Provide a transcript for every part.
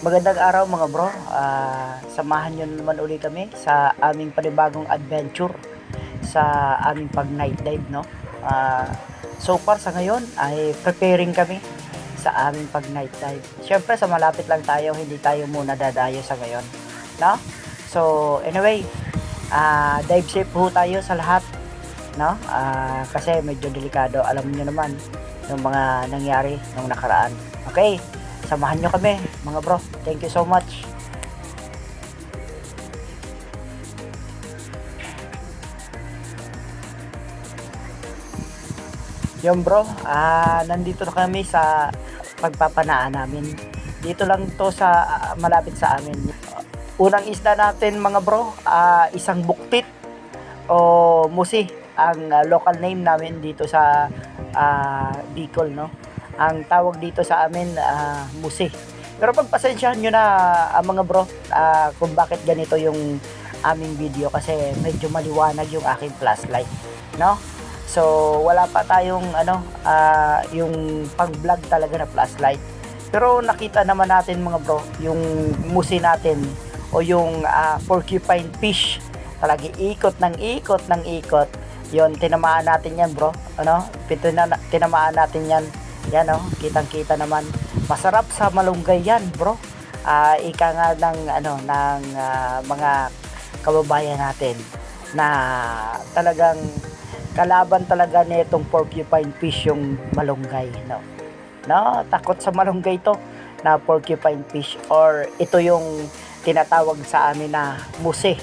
Magandang araw mga bro. Ah, samahan nyo naman uli kami sa aming panibagong adventure sa aming pag night dive no. Ah, so far sa ngayon ay preparing kami sa aming pag night dive. Syempre sa malapit lang tayo, hindi tayo muna dadayo sa ngayon, no? So anyway, ah dive safe po tayo sa lahat, no? Ah, kasi medyo delikado, alam niyo naman yung mga nangyari nung nakaraan. Okay, samahan nyo kami mga bro thank you so much. Yung bro ah nandito na kami sa pagpapanaan namin. Dito lang to sa ah, malapit sa amin. Unang isda natin mga bro ah, isang buktit o musi ang ah, local name namin dito sa ah, Bicol no? Ang tawag dito sa amin ah, musi. Pero pagpasensyahan nyo na ah, mga bro ah, kung bakit ganito yung aming video kasi medyo maliwanag yung aking flashlight, no? So wala pa tayong ano ah, yung pang-vlog talaga na flashlight. Pero nakita naman natin mga bro yung musi natin o yung ah, porcupine fish talaga ikot ng ikot ng ikot yon tinamaan natin yan bro ano pito na tinamaan natin yan yan oh, kitang-kita naman. Masarap sa malunggay yan, bro. Ah, ika nga ng ano ng ah, mga kababayan natin na talagang kalaban talaga nitong porcupine fish yung malunggay, no. No, takot sa malunggay to na porcupine fish or ito yung tinatawag sa amin na muse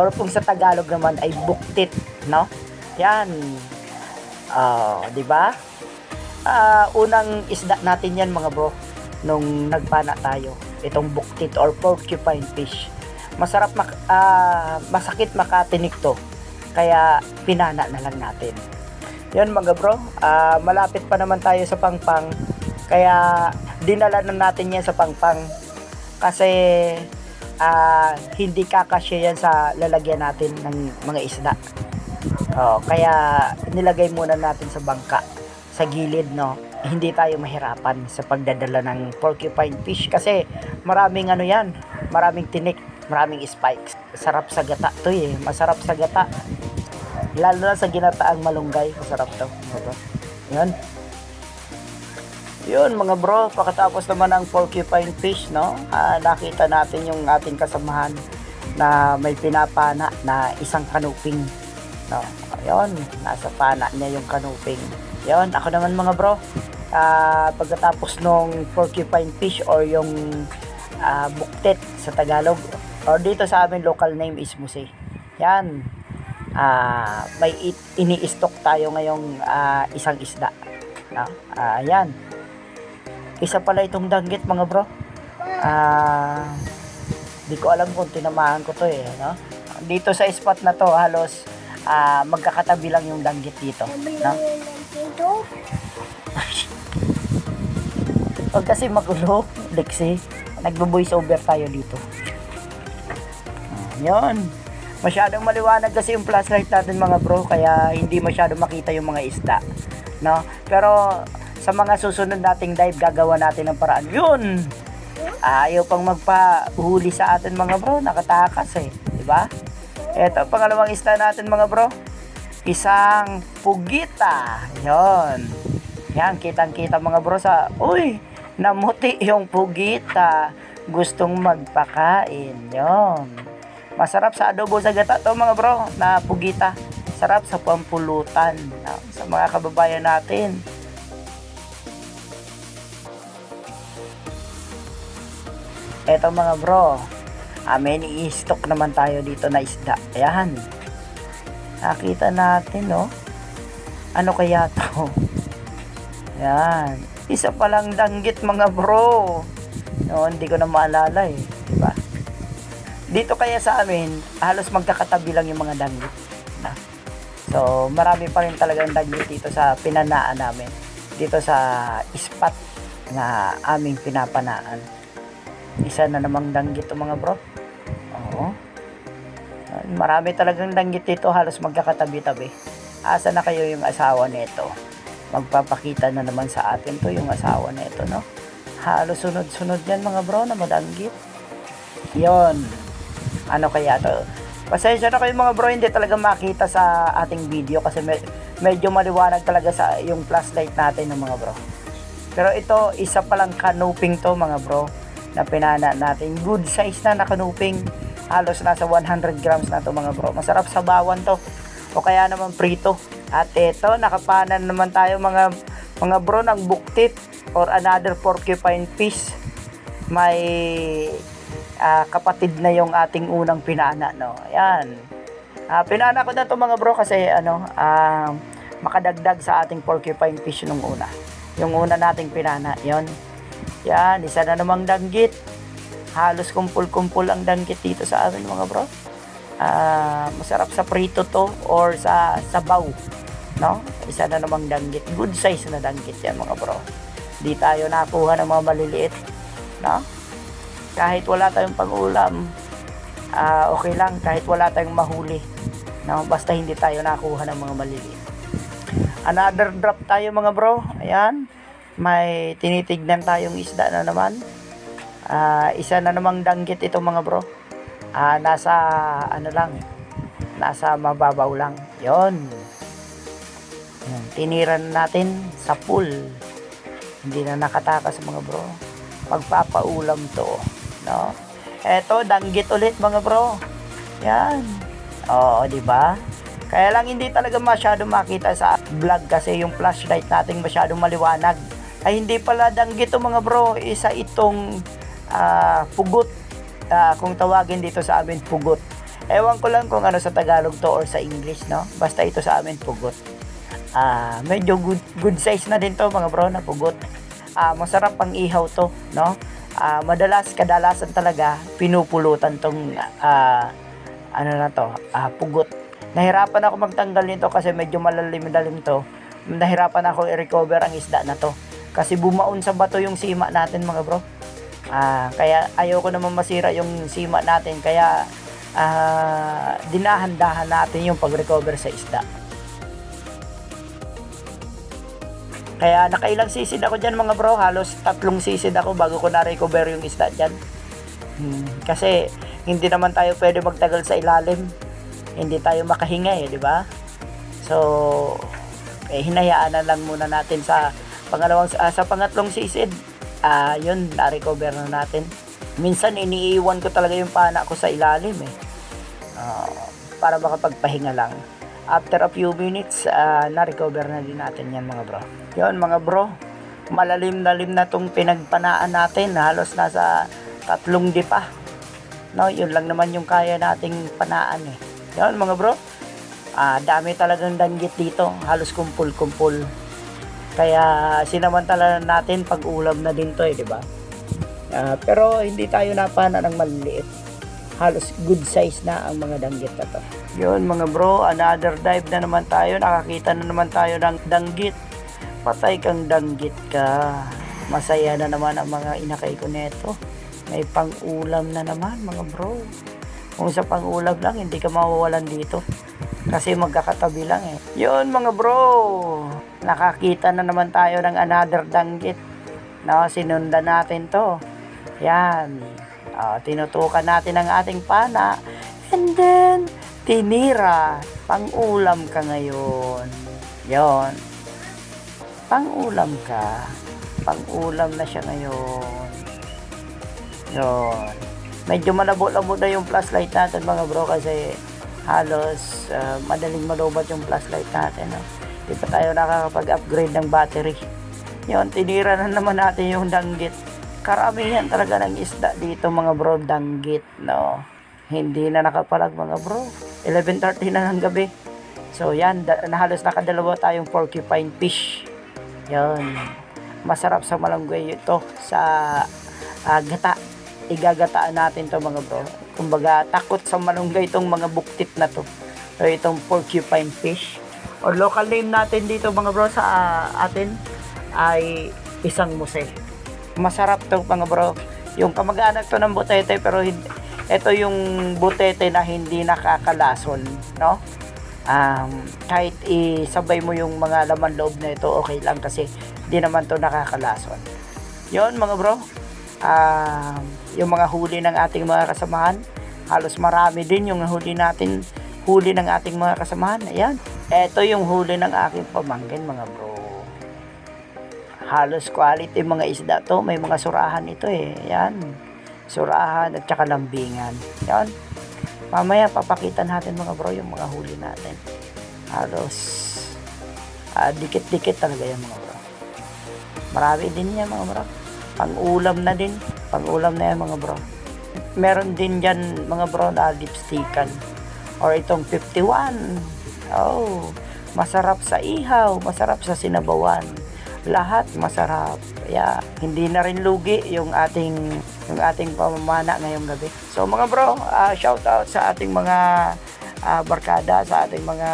or kung sa Tagalog naman ay buktit, no? Yan. Oh, di ba? Ah, unang isda natin yan mga bro nung nagpana tayo. Itong buktit or porcupine fish. Masarap mak ah, masakit makatinik to. Kaya pinana na lang natin. Yan mga bro ah, malapit pa naman tayo sa pangpang. Kaya dinala na natin yan sa pangpang. Kasi ah, hindi kakasya yan sa lalagyan natin ng mga isda. Oh, kaya nilagay muna natin sa bangka sa gilid no? Hindi tayo mahirapan sa pagdadala ng porcupine fish kasi maraming ano yan maraming tinik maraming spikes. Sarap sa gata to eh. Masarap sa gata. Lalo na sa ginataang malunggay. Masarap to bro yun. Yun mga bro pagkatapos naman ng porcupine fish no? Ah, nakita natin yung ating kasamahan na may pinapana na isang kanuping no? Ayun nasa pana niya yung kanuping yun, ako naman mga bro, ah, pagkatapos nung porcupine fish or yung ah, buktet sa Tagalog, or dito sa amin local name is musi. Yan, ah, may it- ini-stock tayo ngayong ah, isang isda. No? Ah, yan. Isa pala itong danggit mga bro. Ah, di ko alam kung tinamaan ko to eh. No? Dito sa spot na to, halos ah, magkakatabi lang yung danggit dito. No? Huwag kasi magulo, Lexi. Nagbo-voice over tayo dito. Yun. Masyadong maliwanag kasi yung flashlight natin mga bro, kaya hindi masyado makita yung mga isda. No? Pero sa mga susunod nating dive, gagawa natin ng paraan. Yun! Ayaw pang magpahuli sa atin mga bro, nakatakas eh. di ba? Ito, pangalawang isda natin mga bro. Isang pugita. Yon. Yan, kitang-kita mga bro sa, uy, namuti yung pugita. Gustong magpakain. Yon. Masarap sa adobo sa gata to mga bro, na pugita. Sarap sa pampulutan sa mga kababayan natin. Eto mga bro, ah, may i-stock naman tayo dito na isda. Ayan. Nakita natin, no? Ano kaya to? Ayan. Isa palang danggit mga bro. No, hindi ko na maalala eh. Diba? Dito kaya sa amin, halos magkakatabi lang yung mga danggit. Na. So, marami pa rin talagang danggit dito sa pinanaan namin. Dito sa spot na aming pinapanaan. Isa na namang danggit mga bro. Oo. Marami talagang danggit dito, halos magkakatabi-tabi. Asa na kayo yung asawa nito? Magpapakita na naman sa atin to yung asawa nito, no? Halos sunod-sunod yan mga bro na madanggit. Yon. Ano kaya to? Pasensya na kayo mga bro, hindi talaga makita sa ating video kasi me- medyo maliwanag talaga sa yung flashlight natin ng mga bro. Pero ito, isa palang canoping to mga bro na pinana natin. Good size na na canoping. Halos nasa 100 grams na to mga bro. Masarap sa bawan to. O kaya naman prito. At ito, nakapanan naman tayo mga mga bro ng buktit or another porcupine fish. May ah, kapatid na yung ating unang pinana, no? Ayan. Ah, pinana ko na to mga bro kasi ano, ah, makadagdag sa ating porcupine fish nung una. Yung una nating pinana, yon. Yan, isa na namang danggit. Halos kumpul-kumpul ang danggit dito sa amin mga bro. Ah, masarap sa prito to or sa sabaw, no? Isa na namang danggit. Good size na danggit yan mga bro. Di tayo nakuha ng mga maliliit, no? Kahit wala tayong pang-ulam, ah, okay lang kahit wala tayong mahuli. No? Basta hindi tayo nakuha ng mga maliliit. Another drop tayo mga bro. Ayan. May tinitignan tayong isda na naman. Ah, isa na namang danggit ito mga bro. Ah, nasa ano lang. Nasa mababaw lang. 'Yon. Tiniran natin sa pool. Hindi na nakatakas mga bro. Magpapaulam to, no? Eto, danggit ulit mga bro. Yan. Oo, di ba? Kaya lang hindi talaga masyado makita sa vlog kasi yung flashlight natin masyadong maliwanag. Ay hindi pala danggit to mga bro, isa itong ah, pugot. Ah, kung tawagin dito sa amin pugot. Ewan ko lang kung ano sa Tagalog to or sa English, no? Basta ito sa amin pugot. Ah, medyo good, good size na din to mga bro na pugot. Ah, masarap pang ihaw to, no? Ah, madalas kadalasan talaga pinupulutan tong ah, ano na to, ah, pugot. Nahirapan ako magtanggal nito kasi medyo malalim-dalim to. Nahirapan ako i-recover ang isda na to. Kasi bumaon sa bato yung sima natin mga bro. Ah, kaya ayoko naman masira yung sima natin. Kaya ah, dinahandahan natin yung pag-recover sa isda. Kaya nakailang sisid ako dyan mga bro. Halos tatlong sisid ako bago ko na-recover yung isda dyan. Hmm, kasi hindi naman tayo pwede magtagal sa ilalim. Hindi tayo makahinga eh, di ba? So, eh, hinayaan na lang muna natin sa pangalawang ah, sa pangatlong sisid. Ah, yun, na-recover na natin. Minsan iniiwan ko talaga yung pana ko sa ilalim eh. Ah, para makapagpahinga lang. After a few minutes, ah, na-recover na din natin yan mga bro. Yun mga bro, malalim na lim na tong pinagpanaan natin. Halos nasa tatlong di pa. No, yun lang naman yung kaya nating panaan eh. Yun mga bro, ah, dami talagang danggit dito. Halos kumpul-kumpul. Kaya sinamantala natin pag ulam na din to eh, di ba? Ah, pero hindi tayo napana ng maliliit. Halos good size na ang mga danggit na to. Yun mga bro, another dive na naman tayo. Nakakita na naman tayo ng danggit. Patay kang danggit ka. Masaya na naman ang mga inakay ko neto. May pang-ulam na naman mga bro. Kung sa pang-ulam lang, hindi ka mawawalan dito. Kasi magkakatabi lang eh. Yun mga bro. Nakakita na naman tayo ng another danggit. No, sinundan natin to. Yan. Ah, tinutukan natin ang ating pana. And then, tinira. Pang-ulam ka ngayon. Yon. Pang-ulam ka. Pang-ulam na siya ngayon. Yon. Medyo malabo-labo na yung flashlight natin mga bro kasi halos ah, madaling malubat yung flashlight natin. No? Di pa tayo nakakapag-upgrade ng battery. Yon, tinira na naman natin yung danggit. Karamihan talaga ng isda dito mga bro, danggit, no. Hindi na nakapalag mga bro. 11.30 na ng gabi. So yan, da- halos nakadalawa tayong porcupine fish. Yan. Masarap sa malunggay ito sa ah, gata. Igagataan natin to mga bro. Kumbaga, takot sa malunggay itong mga buktit na to. So itong porcupine fish. Or local name natin dito mga bro sa ah, atin ay isang muse. Masarap to mga bro. Yung kamag-anak to ng butete pero hindi, ito yung butete na hindi nakakalason, no? Um, kahit isabay mo yung mga laman loob na ito, okay lang kasi di naman to nakakalason. Yon mga bro. Ah, yung mga huli ng ating mga kasamahan, halos marami din yung huli natin, huli ng ating mga kasamahan. Ayan. Ito yung huli ng aking pamangkin mga bro. Halos quality mga isda to. May mga surahan ito eh. Ayan. Surahan at saka lambingan. Yan. Mamaya papakita natin mga bro yung mga huli natin. Halos ah, dikit-dikit talaga yan mga bro. Marami din yan mga bro. Pang-ulam na din. Pang-ulam na yan mga bro. Meron din dyan mga bro na lipstickan. Or itong 51. Oh, masarap sa ihaw, masarap sa sinabawan. Lahat masarap. Yeah, hindi na rin lugi yung ating yung ating pamamana ngayong gabi. So mga bro, ah, shout out sa ating mga ah, barkada, sa ating mga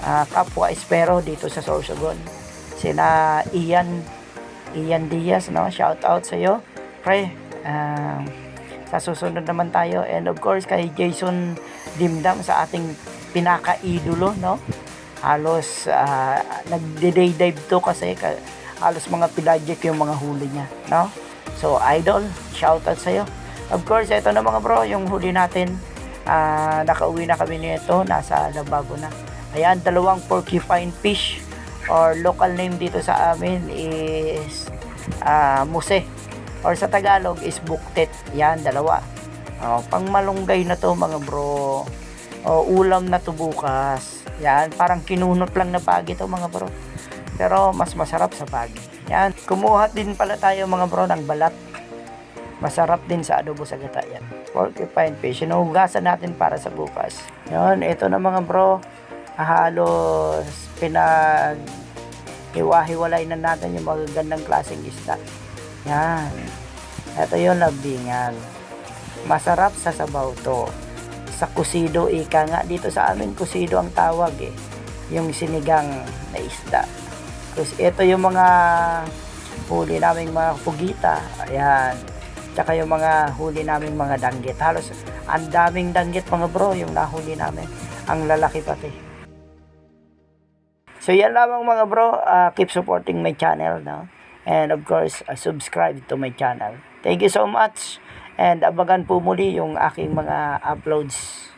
ah, kapwa espero dito sa Sorsogon. Sina Ian Ian Diaz, no? Shout out sa iyo. Pre, ah, sa susunod naman tayo and of course kay Jason Dimdam sa ating pinaka-idolo, no? Halos ah, nagde-day dive to kasi ka, halos mga pelagic yung mga huli niya, no? So, idol, shout out sa iyo. Of course, ito na mga bro, yung huli natin. Ah, nakauwi na kami nito, nasa Labago na. Ayan, dalawang porcupine fish or local name dito sa amin is ah, muse or sa Tagalog is buktet. Yan, dalawa. Oh, pang malunggay na to mga bro. O, ulam na to bukas. Yan, parang kinunot lang na pagi to mga bro. Pero mas masarap sa pagi. Yan, kumuha din pala tayo mga bro ng balat. Masarap din sa adobo sa gata yan. Porcupine fish. Sinuhugasan natin para sa bukas. Yan, ito na mga bro. Halos pinag hiwa-hiwalay na natin yung magagandang klaseng isda. Yan. Ito yung labingan. Masarap sa sabaw to. Sa kusido, ika nga. Dito sa amin, kusido ang tawag eh. Yung sinigang na isda. Tapos ito yung mga huli naming mga pugita. Ayan. Tsaka yung mga huli naming mga danggit. Halos ang daming danggit mga bro yung nahuli namin. Ang lalaki pati. So yan lamang mga bro, uh, keep supporting my channel no? And of course, uh, subscribe to my channel. Thank you so much. And abangan po muli yung aking mga uploads